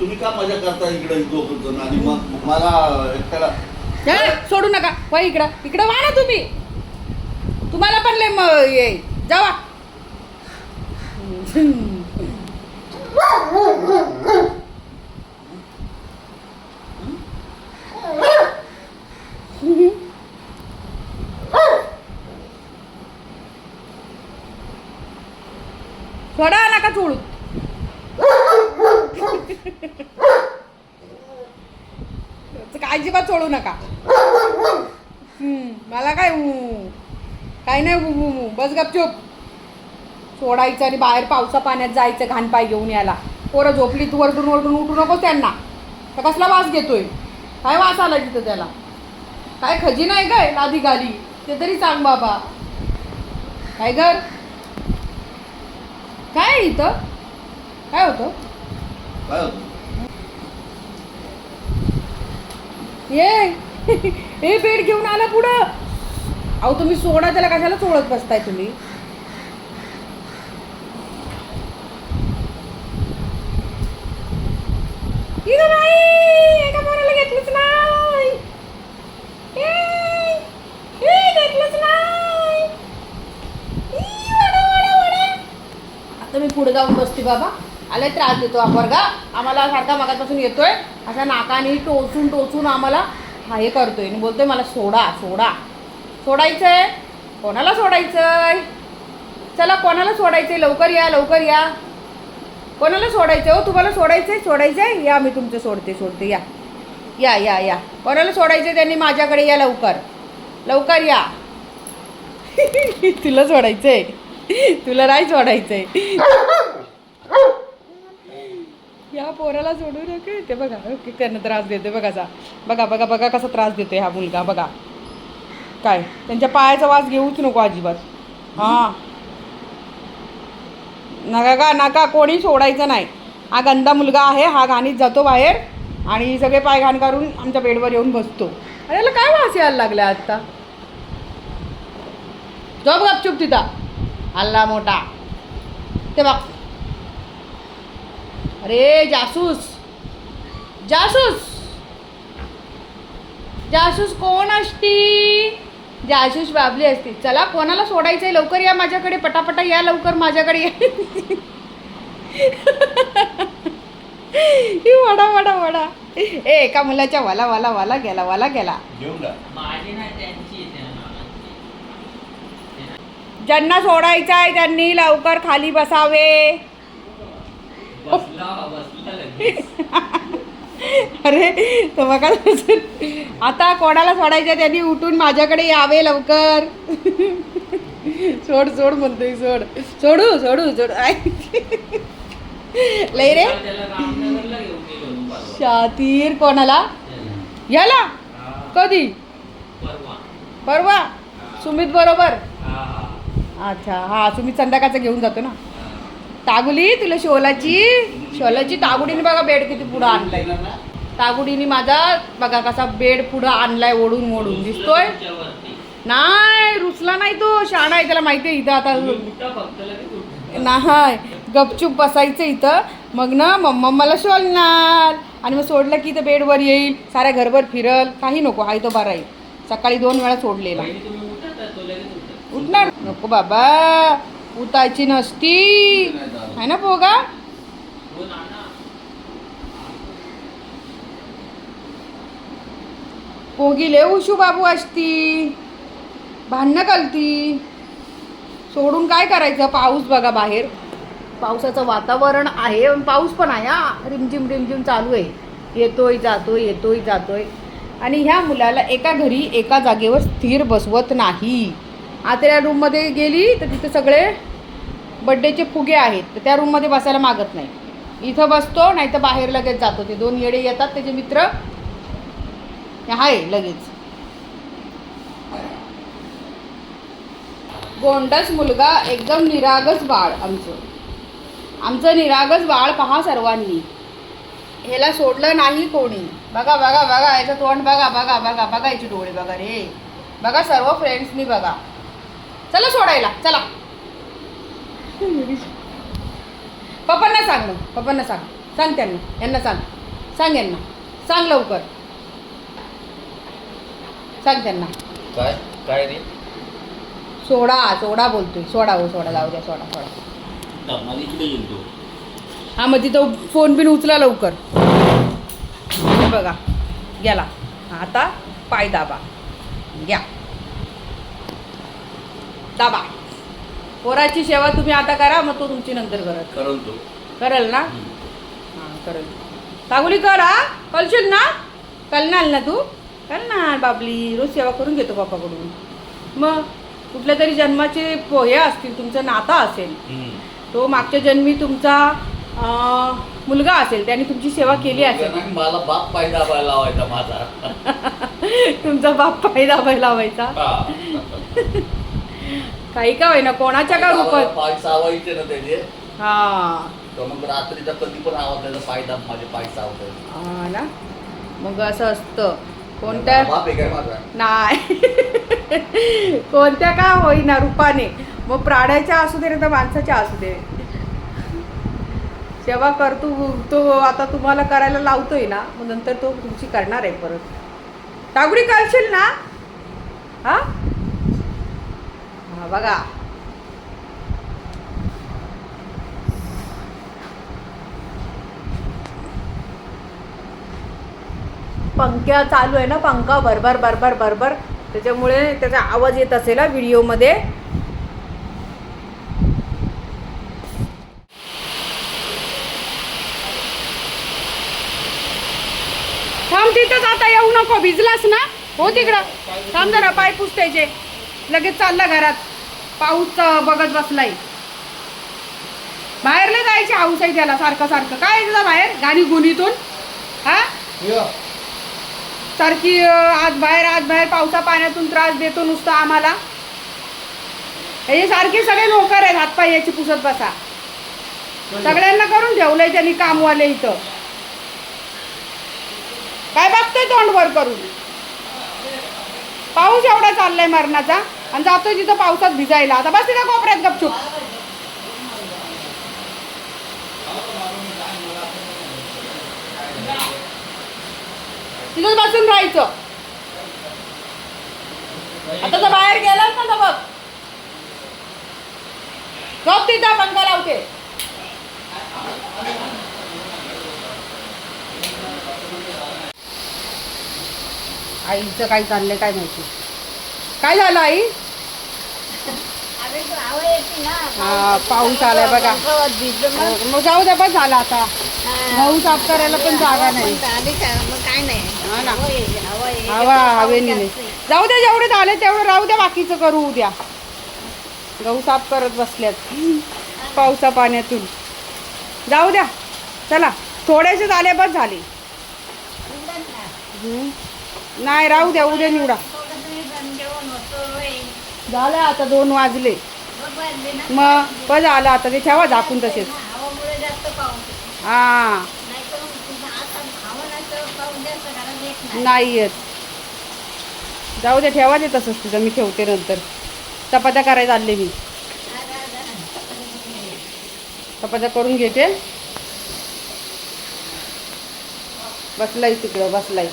तुम्ही का मजा करता इकडे दोघं जण आणि मग मला एकट्याला हे, सोडू नका. वा इकडं. इकडं वा ना तुम्ही. तुम्हाला पण लय म- ये जावा. सोडा नका सोडू काय अजिबात सोडू नका. हम्म, मला काय काय नाही बस गपचूप. सोडायचं आणि बाहेर पावसा पाण्यात जायचं घाण पाय घेऊन यायला. पोरं झोपली तू वरडून वरडून उठू नकोस त्यांना. तर कसला वास घेतोय? काय वास आला तिथं त्याला? काय खजिना आहे काय लादी गाली? ते तरी सांग बाबा. काय घर? काय इथं? काय होतं? काय होतं? ये. हे बेड घेऊन आला पुढं. अहो तुम्ही सोडा त्याला कशाला सोडत बसताय तुम्ही? आता मी पुढे जाऊन बसते बाबा. आलाय त्रास देतो हा पोरगा. आम्हाला सारखा मागापासून येतोय. अशा नाकाने टोचून टोचून आम्हाला हा हे करतोय. आणि बोलतोय मला सोडा सोडा. सोडायचं आहे कोणाला सोडायचं आहे चला कोणाला सोडायचं आहे लवकर या लवकर या. कोणाला सोडायचं हो तुम्हाला सोडायचं आहे या मी तुमचं सोडते सोडते या. या या या. कोणाला सोडायचंय त्यांनी माझ्याकडे या लवकर. लवकर या. तुला सोडायचं आहे तुला नाही सोडायचं आहे या पोराला सोडू नका ते बघा ओके त्यांना त्रास देते बघा जा. बघा बघा बघा कसा त्रास देते हा मुलगा बघा. काय त्यांच्या पायाचा वास घेऊच नको अजिबात. हां. नका का नका कोणी सोडायचं नाही. हा गंदा मुलगा आहे हा घाणीत जातो बाहेर आणि सगळे पाय घाण करून आमच्या बेडवर येऊन बसतो. अरे याला काय वास यायला लागला आत्ता जॉब गपचूप तिथं. हल्ला मोठा. ते बघ. अरे जासूस. जासूस. जासूस कोण असती? जासूस बाबली असती. चला कोणाला सोडायचंय लवकर या माझ्याकडे. पटापटा या लवकर माझ्याकडे. या ही वडा वडा वडा. ए एका मुलाच्या वाला वाला वाला गेला वाला गेला. ज्यांना सोडायचं आहे त्यांनी लवकर खाली बसावे. अरे तर बघा आता कोणाला सोडायचं त्यांनी उठून माझ्याकडे यावे लवकर. सोड सोड म्हणतोय सोड. सोडू सोडू सोड. लय रे. शातीर कोणाला. याला? कधी? परवा. सुमित बरोबर? अच्छा हा सुमित संध्याकाळचं घेऊन जातो ना. तागुली तुला शोलाची? शोलाची तागुडीने बघा बेड किती पुढं आणलाय. तागुडीने माझा बघा कसा बेड पुढं आणलाय ओढून ओढून दिसतोय? नाही रुचला नाही तो. शाणा आहे त्याला माहिती आहे इथं आता. नाही गपचूप बसायचं इथं. मग ना मम्मा मला शोलणार. आणि मग सोडलं की इथं बेडवर येईल. साऱ्या घरभर फिरल. काही नको आहे तो बरा येईल सकाळी दोन वेळा सोडलेला. उठणार? नको बाबा. उताची नसती. आहे ना पोगा? हो पोगी उशू बाबू असती भांडणं घालती सोडून काय करायचं? पाऊस बघा बाहेर. पावसाचं वातावरण आहे पाऊस पण आहे हा. रिमझिम रिमझिम चालू आहे. येतोय जातोय येतोय जातोय. आणि ह्या मुलाला एका घरी एका जागेवर स्थिर बसवत नाही. आता या रूममध्ये गेली तर तिथे सगळे बड्डेचे फुगे आहेत तर त्या रूममध्ये बसायला मागत नाही. इथं बसतो नाही तर बाहेर लगेच जातो. ते दोन येडे येतात त्याचे मित्र. आहे लगेच. गोंडस मुलगा एकदम निरागस बाळ आमचं. आमचं निरागस बाळ पहा सर्वांनी. ह्याला सोडलं नाही कोणी. बघा बघा बघा याचं तोंड बघा बघा बघा बघा याचे डोळे बघा रे. बघा सर्व फ्रेंड्सनी बघा. चला सोडायला चला. पप्पांना सांग मग पप्पांना सांग. सांग त्यांना यांना सांग. सांग यांना. सांग लवकर. सांग त्यांना. काय? काय रे? सोडा सोडा बोलतोय. सोडा हो सोडा. जाऊ द्या सोडा सोडा. हा मग तिथं फोन बिन उचला लवकर. बघा. गेला. आता पाय दाबा. घ्या. दाबा. पोराची सेवा तुम्ही आता करा मग तो तुमची नंतर करत करून तो. करेल ना? हां करेल. कागुली कर हा. कळशील ना? कळणार ना तू? कळणार बाबली. रोज सेवा करून घेतो बापाकडून. मग कुठल्या तरी जन्माचे पोहे असतील तुमचं नातं असेल. तो मागच्या जन्मी तुमचा अं, मुलगा असेल त्याने तुमची सेवा केली असेल. मला बाप पाय दाबायला लावायचा माझा. तुमचा बाप पाय दाबायला लावायचा. हा. काही का होईना कोणाच्या का रूपात पाय सावायचे ना त्याचे. हा. तर मग रात्रीचा कधी पण आवाज त्याचा पाय दाब माझे पाय हा ना. मग असं असतं. कोणत्या बाप आहे काय माझा? नाही. कोणत्या का होईना रूपाने. मग प्राण्याच्या असू दे नाही तर माणसाच्या असू दे. सेवा करतो तो आता तुम्हाला करायला लावतोय ना मग नंतर तो तुमची करणार आहे परत. टागुडी करशील ना? हा? हा बघा. पंख्या चालू आहे ना पंखा भरभर भरभर भरभर. त्याच्यामुळे त्याचा आवाज येत असेल हा व्हिडिओमध्ये. थांब तिथंच आता येऊ नको भिजलास ना? हो तिकडं. थांब जरा पाय पुसतायचे लगेच चालला घरात. पाऊस बघत बसलाय. बाहेरला जायची हाऊस आहे त्याला सारखं सारखं. काय तुझा बाहेर? गाणी गुणीतून. हा? सारखी आज बाहेर आज बाहेर पावसा पाण्यातून त्रास देतो नुसतं आम्हाला. हे सारखे सगळे नोकर आहेत हातपाय याची पुसत बसा. सगळ्यांना करून ठेवलंय त्यांनी कामवाले इथं. काय बघतोय तोंड वर करून? पाऊस एवढा चाललाय मरणाचा. आणि जातोय तिथं पावसात भिजायला. आता बस तिथं कोपऱ्यात गपचूप. तिथंच बसून राहायचं. आता तर बाहेर गेलास ना तर बघ. झोप तिथं पंखा लावते आईचं काय चाललंय काय माहिती? काय झालं आई? हा पाऊस आलाय बघा. मग जाऊ द्या बस झाला आता. गहू साफ करायला पण जागा नाही. काय नाही. हा ना. हवं हवेने नाही. जाऊ द्या जेवढे झाले तेवढं राहू द्या बाकीचं करू उद्या. गहू साफ करत बसल्यात. पावसा पाण्यातून. जाऊ द्या. चला थोडेसे झाले बस झाले. नाही राहू द्या उद्या निवडा थोडं तरी जण जेवण होतोय. झालं आता दोन वाजले. मग बस आलं आता ते ठेवा झाकून तसेच. हा. नाही. येत. जाऊ दे ठेवा दे तसंच तुझं मी ठेवते नंतर. चपात्या करायला आले मी. चपात्या करून घेते. बसलाय तिकडं बसलाय.